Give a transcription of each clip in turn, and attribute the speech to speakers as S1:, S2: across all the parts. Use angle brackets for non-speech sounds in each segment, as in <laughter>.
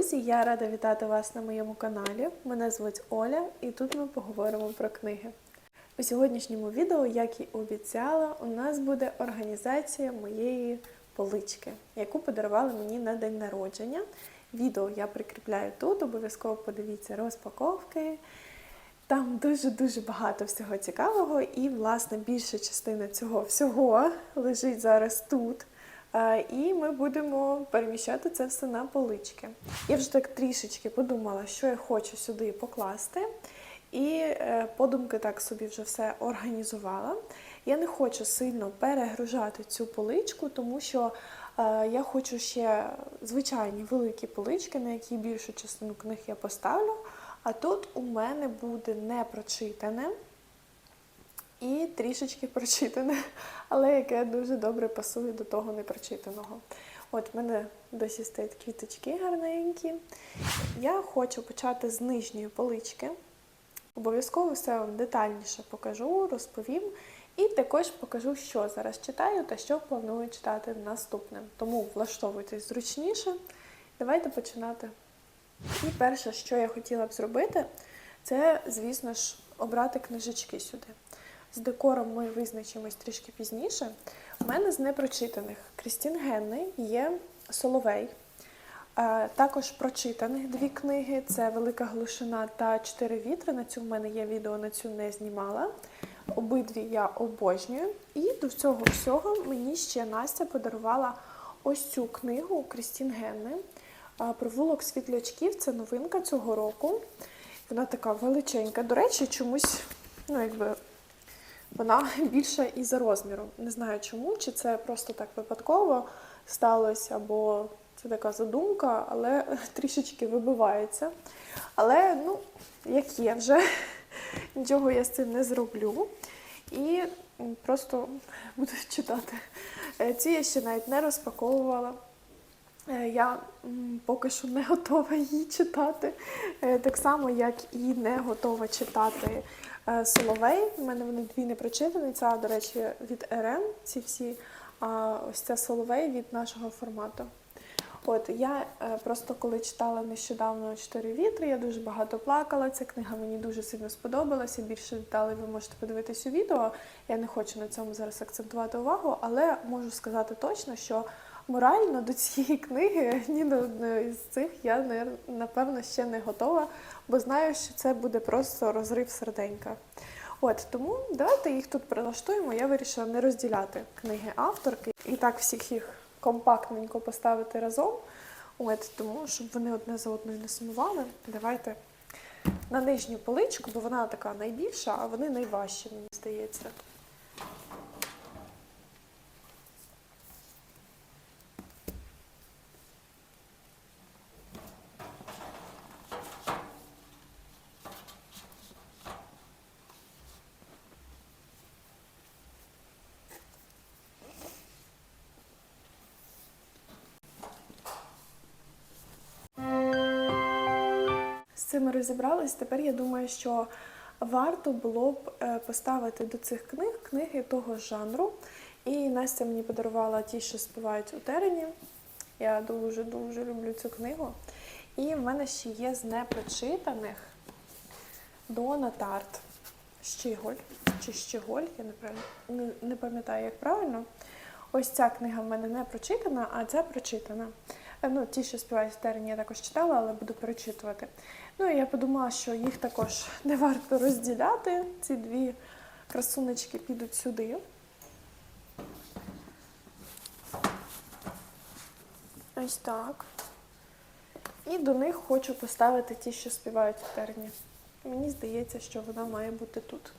S1: друзі! Я рада вітати вас на моєму каналі. Мене звуть Оля, і тут ми поговоримо про книги. У сьогоднішньому відео, як і обіцяла, у нас буде організація моєї полички, яку подарували мені на день народження. Відео я прикріпляю тут, обов'язково подивіться розпаковки. Там дуже-дуже багато всього цікавого, і, власне, більша частина цього всього лежить зараз тут. Е, І ми будемо переміщати це все на полички. Я вже так трішечки подумала, що я хочу сюди покласти. І е, подумки так собі вже все організувала. Я не хочу сильно перегружати цю поличку, тому що е, я хочу ще звичайні великі полички, на які більшу частину книг я поставлю. А тут у мене буде не прочитане і трішечки прочитане, <laughs> але яке дуже добре пасує до того непрочитаного. От в мене досі стоять квіточки гарненькі. Я хочу почати з нижньої полички. Обов'язково все вам детальніше покажу, розповім. І також покажу, що зараз читаю та що планую читати наступним. Тому влаштовуйтесь зручніше. Давайте починати. І перше, що я хотіла б зробити, це, звісно ж, обрати книжечки сюди. З декором ми визначимось трішки пізніше. У мене з непрочитаних Крістін Генни є Соловей. Е, Також прочитаних дві книги: це Велика Глушина та Чотири вітри. На цю в мене є відео, на цю не знімала. Обидві я обожнюю. І до цього всього мені ще Настя подарувала ось цю книгу Крістін Генни. Е, Провулок світлячків це новинка цього року. Вона така величенька. До речі, чомусь, ну якби. Вона <laughs> більша і за розміром. Не знаю чому, чи це просто так випадково сталося, або це така задумка, але <laughs> трішечки вибивається. Але, ну, як є вже, <laughs> нічого я з цим не зроблю. І просто буду читати. Е, Ці я ще навіть не розпаковувала. Е, Я поки що не готова її читати. Е, Так само, як і не готова читати Соловей. У мене вони дві не прочитані. Ця, до речі, від РМ, ці всі, а ось ця Соловей від нашого формату. От я е, просто коли читала нещодавно Чотири вітри, я дуже багато плакала. Ця книга мені дуже сильно сподобалася. Більше деталей ви можете подивитись у відео. Я не хочу на цьому зараз акцентувати увагу, але можу сказати точно, що морально до цієї книги ні до одної з цих я напевно ще не готова, бо знаю, що це буде просто розрив серденька. От тому давайте їх тут прилаштуємо. Я вирішила не розділяти книги авторки і так всіх їх компактненько поставити разом. От тому, щоб вони одне за одною не сумували. Давайте на нижню поличку, бо вона така найбільша, а вони найважчі, мені здається. Розібрались. Тепер я думаю, що варто було б е, поставити до цих книг книги того жанру. І Настя мені подарувала ті, що співають у терені. Я дуже-дуже люблю цю книгу. І в мене ще є з непрочитаних Дона Тарт Щиголь чи Щеголь, я не, не пам'ятаю, як правильно. Ось ця книга в мене не прочитана, а ця прочитана. Е, Ну, ті, що співають в терені, я також читала, але буду перечитувати. Ну і я подумала, що їх також не варто розділяти. Ці дві красунечки підуть сюди. Ось так. І до них хочу поставити ті, що співають в терні. Мені здається, що вона має бути тут.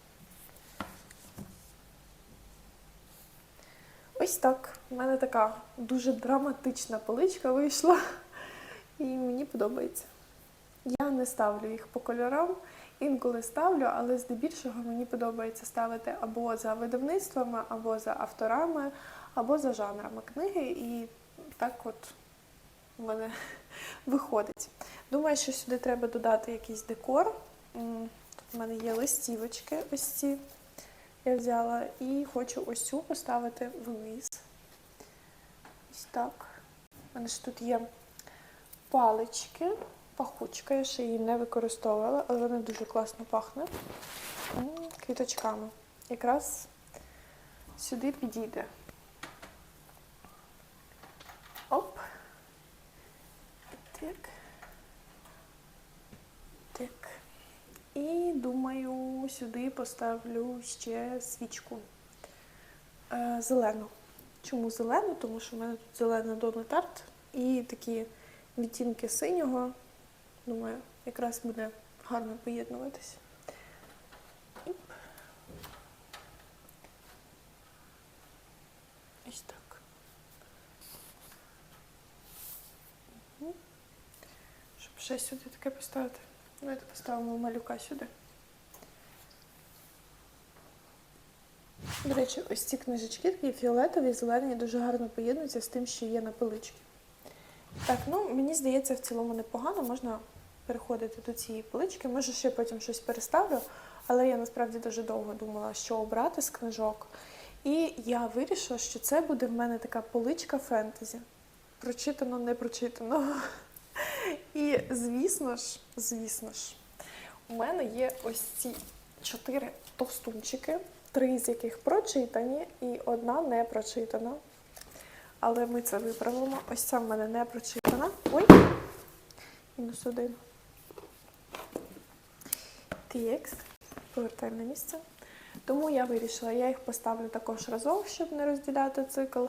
S1: Ось так. У мене така дуже драматична поличка вийшла, і мені подобається. Я не ставлю їх по кольорам, інколи ставлю, але здебільшого мені подобається ставити або за видавництвами, або за авторами, або за жанрами книги. І так от у мене <laughs> виходить. Думаю, що сюди треба додати якийсь декор. Тут у мене є листівочки ось ці. Я взяла і хочу ось цю поставити вниз. Ось так. У мене ж тут є палички. Пахучка, я ще її не використовувала, але вона дуже класно пахне. Квіточками. Якраз сюди підійде. Оп. Так. Так. І думаю, сюди поставлю ще свічку е, зелену. Чому зелену? Тому що в мене тут зелена Донна Тарт і такі відтінки синього. Думаю, якраз буде гарно поєднуватись. Ось так. Щоб ще сюди таке поставити. Давайте поставимо малюка сюди. До речі, ось ці книжечки такі фіолетові, зелені, дуже гарно поєднуються з тим, що є на поличці. Так, ну мені здається, в цілому непогано. Можна переходити до цієї полички. Може, ще потім щось переставлю, але я насправді дуже довго думала, що обрати з книжок. І я вирішила, що це буде в мене така поличка фентезі. Прочитано, не прочитано. <laughs> І звісно ж, звісно ж, у мене є ось ці чотири товстунчики, три з яких прочитані, і одна не прочитана. Але ми це виправимо. Ось ця в мене не прочитана. Ой! Мінус один. Текст. Повертаємо на місце. Тому я вирішила, я їх поставлю також разом, щоб не розділяти цикл.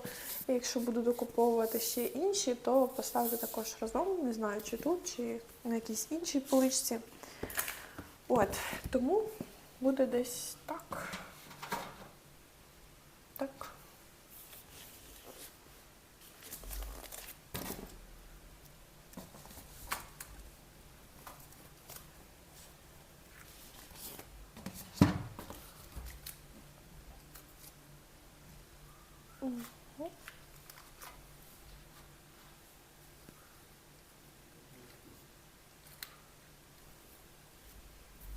S1: І якщо буду докуповувати ще інші, то поставлю також разом, не знаю, чи тут, чи на якійсь іншій поличці. От, тому буде десь. Так. Мгм.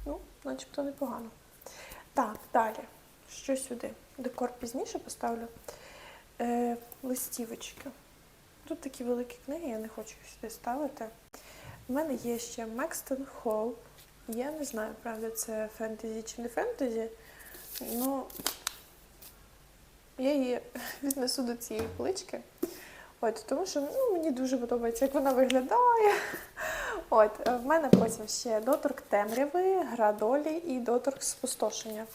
S1: Ну, начебто непогано. Так, далі. Що сюди? Декор пізніше поставлю. Е, листівочки. Тут такі великі книги, я не хочу їх сюди ставити. У мене є ще Мекстон Холл. Я не знаю, правда, це фентезі чи не фентезі. Ну, я її <laughs> віднесу до цієї полички. От, тому що ну, мені дуже подобається, як вона виглядає. От, е, в мене потім ще доторк темряви, гра долі і доторк спустошення.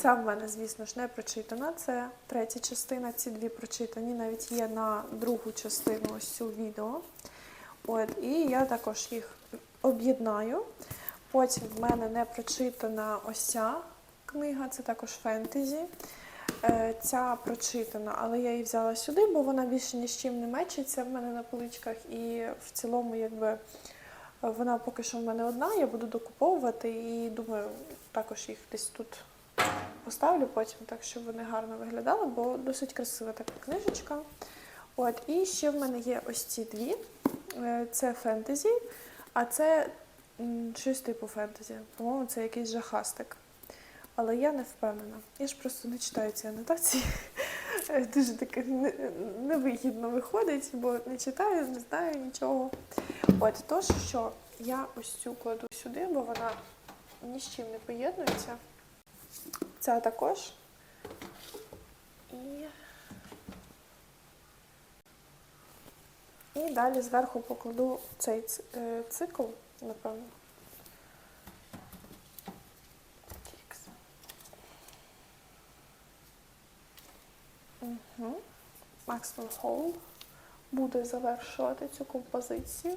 S1: Ця в мене, звісно ж, не прочитана. Це третя частина, ці дві прочитані, навіть є на другу частину ось цю відео. От, і я також їх об'єднаю. Потім в мене не прочитана ось ця книга, це також фентезі. Е, Ця прочитана, але я її взяла сюди, бо вона більше ні з чим не мечиться в мене на поличках. І в цілому, якби вона поки що в мене одна, я буду докуповувати і думаю, також їх десь тут поставлю потім, так щоб вони гарно виглядали, бо досить красива така книжечка. От, і ще в мене є ось ці дві. Е, Це фентезі, а це щось типу фентезі. По-моєму, це якийсь жахастик. Але я не впевнена. Я ж просто не читаю ці анотації. <laughs> Дуже таке невигідно виходить, бо не читаю, не знаю нічого. От тож, що я ось цю кладу сюди, бо вона ні з чим не поєднується. Ця також. І... І далі зверху покладу цей е, цикл, напевно. Угу. Холл буде завершувати цю композицію.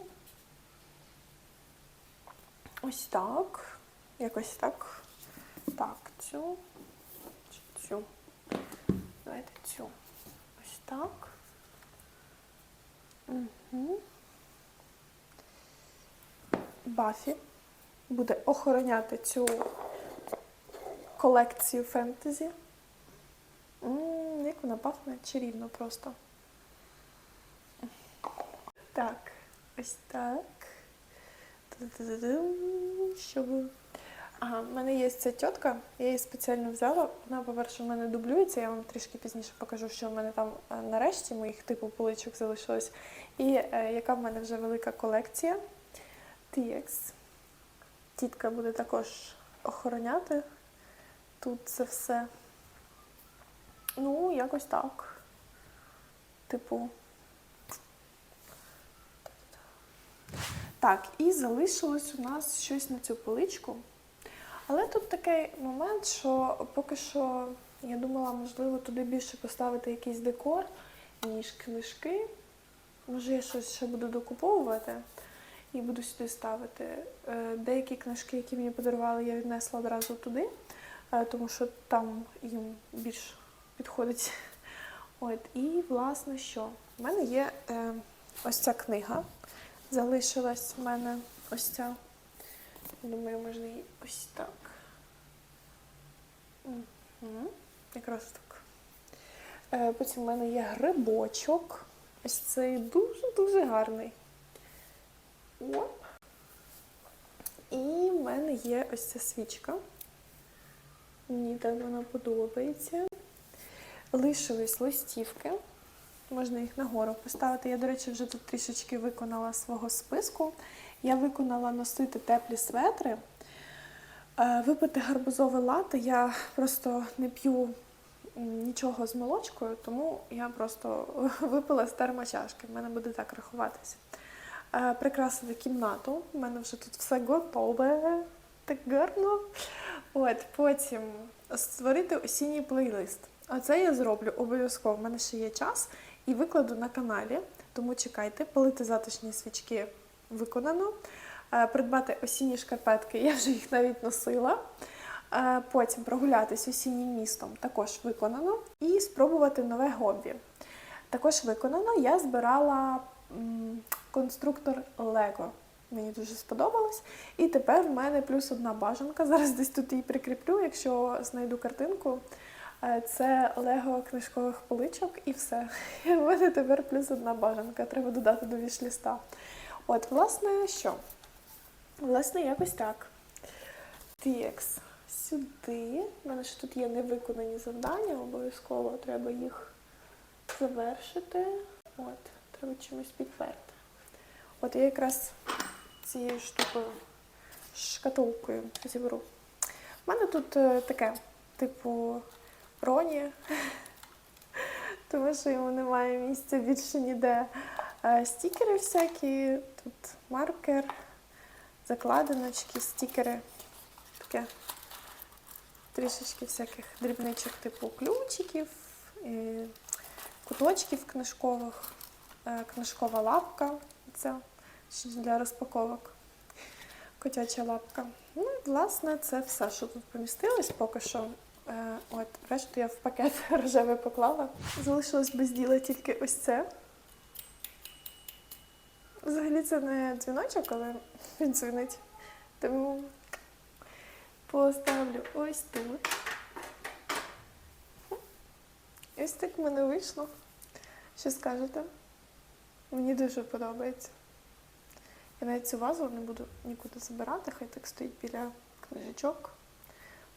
S1: Ось так. Якось так. Так, цю. Чи цю. Давайте цю. Ось так. Угу. Бафі буде охороняти цю колекцію фентезі. Як вона пахне чарівно просто. Так, ось так. Та-да-да-дам. Ага, в мене є ця тітка, я її спеціально взяла. Вона, по-перше, в мене дублюється, я вам трішки пізніше покажу, що в мене там е, нарешті моїх типу поличок залишилось. І е, яка в мене вже велика колекція. TX. Тітка буде також охороняти тут це все. Ну, якось так. Типу. Так, і залишилось у нас щось на цю поличку. Але тут такий момент, що поки що я думала, можливо, туди більше поставити якийсь декор, ніж книжки. Може, я щось ще буду докуповувати і буду сюди ставити. Е, Деякі книжки, які мені подарували, я віднесла одразу туди, е, тому що там їм більш підходить. От, і власне що? У мене є е, ось ця книга. Залишилась в мене ось ця. Думаю, можна її ось так. Мгм. Якраз так. Е, потім в мене є грибочок. Ось цей дуже-дуже гарний. Оп. І в мене є ось ця свічка. Мені так вона подобається. Лишились листівки. Можна їх нагору поставити. Я, до речі, вже тут трішечки виконала свого списку. Я виконала носити теплі светри. Е, Випити гарбузове лате. Я просто не п'ю нічого з молочкою, тому я просто <laughs> випила з термочашки. В мене буде так рахуватися. Е, Прикрасити кімнату. У мене вже тут все готове. Так гарно. От, потім створити осінній плейлист. Оце я зроблю обов'язково. У мене ще є час і викладу на каналі. Тому чекайте, палити затишні свічки виконано. Е, Придбати осінні шкарпетки, я вже їх навіть носила. Е, Потім прогулятись осіннім містом також виконано. І спробувати нове хобі. Також виконано. Я збирала конструктор Лего. Мені дуже сподобалось. І тепер в мене плюс одна бажанка. Зараз десь тут її прикріплю, якщо знайду картинку. Е, Це Лего книжкових поличок і все. <laughs> В мене тепер плюс одна бажанка. Треба додати до вішліста. От, власне, що? Власне, якось так. TX сюди. У мене ще тут є невиконані завдання, обов'язково треба їх завершити. От, треба чимось підперти. От я якраз цією штукою, шкатулкою зібру. У мене тут е, таке, типу, роні, тому що йому немає місця більше ніде. Стікери всякі, тут маркер, закладиночки, стікери. Таке трішечки всяких дрібничок, типу ключиків, е, куточків книжкових, е, книжкова лапка. Це для розпаковок. Котяча лапка. Ну і власне це все, що тут помістилось поки що. Е, От, решту я в пакет <laughs> рожевий поклала. Залишилось без діла тільки ось це. Взагалі це не дзвіночок, але він дзвонить. Тому поставлю ось тут. Ось так в мене вийшло. Що скажете? Мені дуже подобається. Я навіть цю вазу не буду нікуди забирати, хай так стоїть біля книжечок.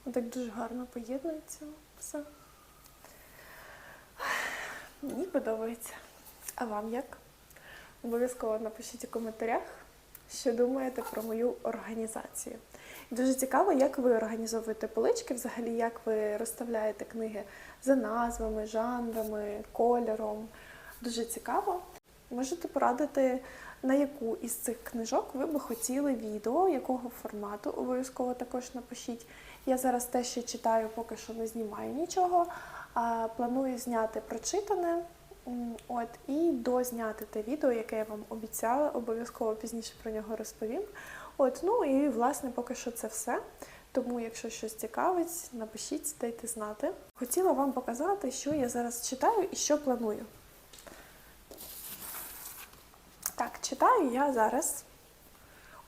S1: Воно так дуже гарно поєднується все. Мені подобається. А вам як? Обов'язково напишіть у коментарях, що думаєте про мою організацію. Дуже цікаво, як ви організовуєте полички, взагалі, як ви розставляєте книги за назвами, жанрами, кольором. Дуже цікаво. Можете порадити, на яку із цих книжок ви би хотіли відео, якого формату, обов'язково також напишіть. Я зараз те, що читаю, поки що не знімаю нічого. Планую зняти прочитане. От, і дозняти те відео, яке я вам обіцяла, обов'язково пізніше про нього розповім. От, ну і власне поки що це все. Тому, якщо щось цікавить, напишіть, дайте знати. Хотіла вам показати, що я зараз читаю і що планую. Так, читаю я зараз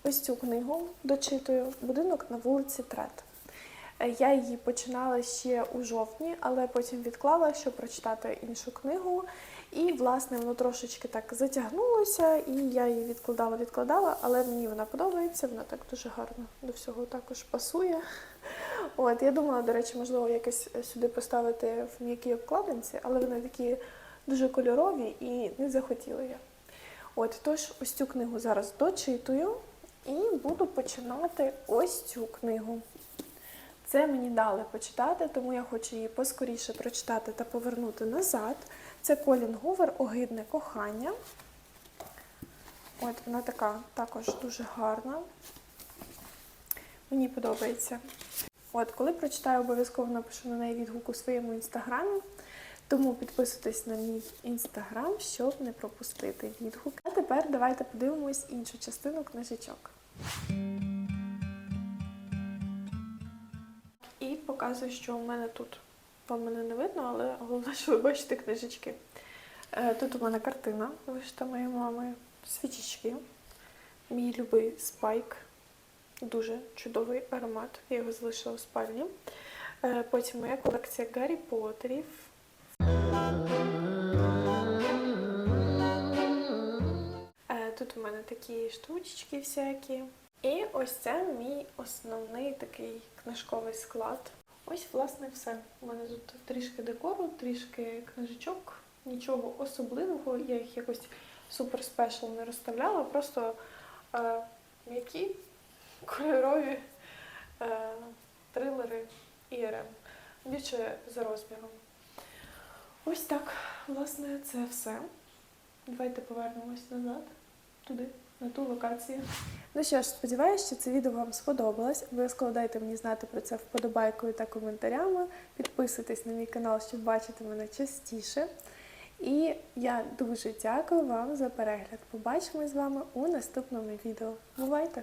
S1: ось цю книгу, дочитую Будинок на вулиці Трет. Е, Я її починала ще у жовтні, але потім відклала, щоб прочитати іншу книгу. І, власне, воно трошечки так затягнулося, і я її відкладала, відкладала, але мені вона подобається, вона так дуже гарно до всього також пасує. От, я думала, до речі, можливо, якось сюди поставити в м'якій обкладинці, але вони такі дуже кольорові і не захотіла я. От, тож ось цю книгу зараз дочитую і буду починати ось цю книгу. Це мені дали почитати, тому я хочу її поскоріше прочитати та повернути назад. Це Колін Гувер Огидне кохання. От вона така також дуже гарна. Мені подобається. От, коли прочитаю, обов'язково напишу на неї відгук у своєму інстаграмі. Тому підписуйтесь на мій інстаграм, щоб не пропустити відгук. А тепер давайте подивимось іншу частину книжечок. І показую, що у мене тут. Вам мене не видно, але головне, що ви бачите книжечки. Е, Тут у мене картина вишита моєю мамою, свічечки, мій любий спайк, дуже чудовий аромат. Я його залишила у спальні. Е, Потім моя колекція Гаррі Поттерів. Е, Тут у мене такі штучки всякі. І ось це мій основний такий книжковий склад. Ось, власне, все. У мене тут трішки декору, трішки книжечок, нічого особливого. Я їх якось супер спешл не розставляла, просто е, м'які кольорові е, трилери ІРМ. Більше за розміром. Ось так, власне, це все. Давайте повернемось назад, туди, на ту локацію. Ну що ж, сподіваюся, що це відео вам сподобалось. Обов'язково дайте мені знати про це вподобайкою та коментарями. Підписуйтесь на мій канал, щоб бачити мене частіше. І я дуже дякую вам за перегляд. Побачимось з вами у наступному відео. Бувайте!